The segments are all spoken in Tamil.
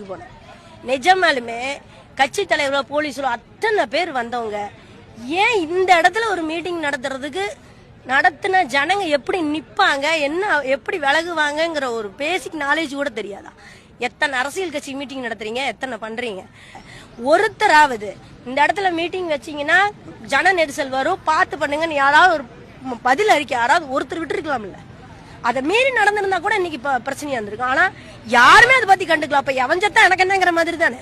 போனேன். நிஜமாலுமே கட்சி தலைவரோ போலீஸோ அத்தனை பேர் வந்தவங்க. ஏன் இந்த இடத்துல ஒரு மீட்டிங் நடத்துறதுக்கு நடத்தின ஜனங்க எப்படி நிப்பாங்க என்ன எப்படி விலகுவாங்கங்கிற ஒரு பேசிக் நாலேஜ் கூட தெரியாதா? எத்தனை அரசியல் கட்சி மீட்டிங் நடத்துறீங்க எத்தனை பண்றீங்க? ஒருத்தராவது இந்த இடத்துல மீட்டிங் வச்சீங்கன்னா ஜன நெரிசல் வரும். பார்த்து பண்ணுங்கன்னு யாராவது ஒரு பதில் அறிக்கை யாராவது ஒருத்தர் விட்டுருக்கலாம்ல. அதை மீறி நடந்திருந்தா கூட இன்னைக்கு இப்போ பிரச்சனையா இருந்திருக்கும். ஆனா யாருமே அதை பத்தி கண்டுக்கலாம் அப்ப எவன் எனக்கு என்னங்கிற மாதிரி தானே?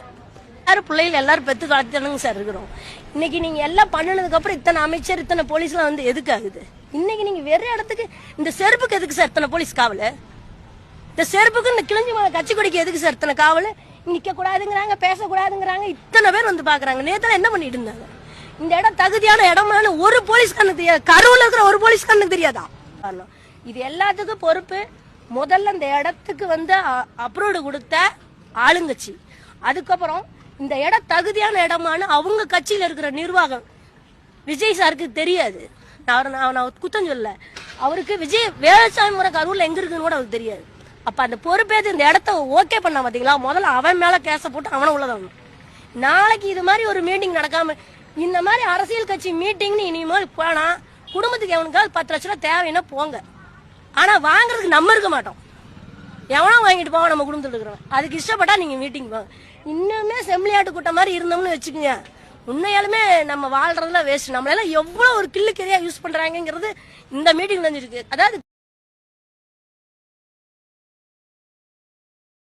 எல்லாரும் பிள்ளைகள் எல்லாரும் பெத்து வளர்த்தணுங்க சார் இருக்கிறோம். இன்னைக்கு நீங்க எல்லாம் பண்ணுனதுக்கு அப்புறம் இத்தனை அமைச்சர் இத்தனை போலீஸ்லாம் வந்து எதுக்கு ஆகுது? இன்னைக்கு நீங்க வெற இடத்துக்கு இந்த செருப்புக்கு எதுக்கு சார் இத்தனை போலீஸ் காவல்? இந்த செருப்புக்கு இந்த கிழிஞ்சி மலை கட்சி கொடிக்கு எதுக்கு சார் இத்தனை காவல்? நிக்க கூடாதுங்கிறாங்க பேசக்கூடாதுங்கிறாங்க இத்தனை பேர் வந்து பாக்குறாங்க. நேத்துல என்ன பண்ணிட்டு இருந்தாங்க? இந்த இடம் தகுதியான இடமான ஒரு போலீஸ் கண்ணு தெரியாது. கருவுல இருக்கிற ஒரு போலீஸ் கண்ணு தெரியாதா? காரணம் இது எல்லாத்துக்கும் பொறுப்பு. முதல்ல இந்த இடத்துக்கு வந்து அப்ரூவ்டு கொடுத்த ஆளுங்கட்சி. அதுக்கப்புறம் இந்த இடம் தகுதியான இடமானு அவங்க கட்சியில் இருக்கிற நிர்வாகம். விஜய் சாருக்கு தெரியாது. நான் அவரை நான் குத்தம் சொல்ல அவருக்கு விஜய் வேலுசாமி முறை கரூர்ல எங்கே இருக்குன்னு கூட அவருக்கு தெரியாது. அப்போ அந்த பொறுப்பேற்று இந்த இடத்த ஓகே பண்ண பார்த்தீங்களா முதல்ல அவன் மேலே கேச போட்டு அவனை உள்ளதாகணும் நாளைக்கு இது மாதிரி ஒரு மீட்டிங் நடக்காம இந்த மாதிரி அரசியல் கட்சி மீட்டிங்னு இனிமேல் போனால் குடும்பத்துக்கு எவனுக்காவது பத்து லட்ச ரூபா தேவைன்னா போங்க. ஆனா வாங்குறதுக்கு நம்ம இருக்க மாட்டோம். எவனோ வாங்கிட்டு போவோம் நம்ம குடும்பத்தில் இருக்கிறவன். அதுக்கு இஷ்டப்பட்டா நீங்க மீட்டிங் போங்க இன்னுமே செம்மலியாட்டு கூட்டம் மாதிரி இருந்தோம்னு வச்சுக்கோங்க. உண்மையாலுமே நம்ம வாழ்றதுல வேஸ்ட் நம்மளால எவ்வளவு ஒரு கில்லு கெரியா யூஸ் பண்ணுறாங்கங்கிறது இந்த மீட்டிங் தெரிஞ்சிருக்கு. அதாவது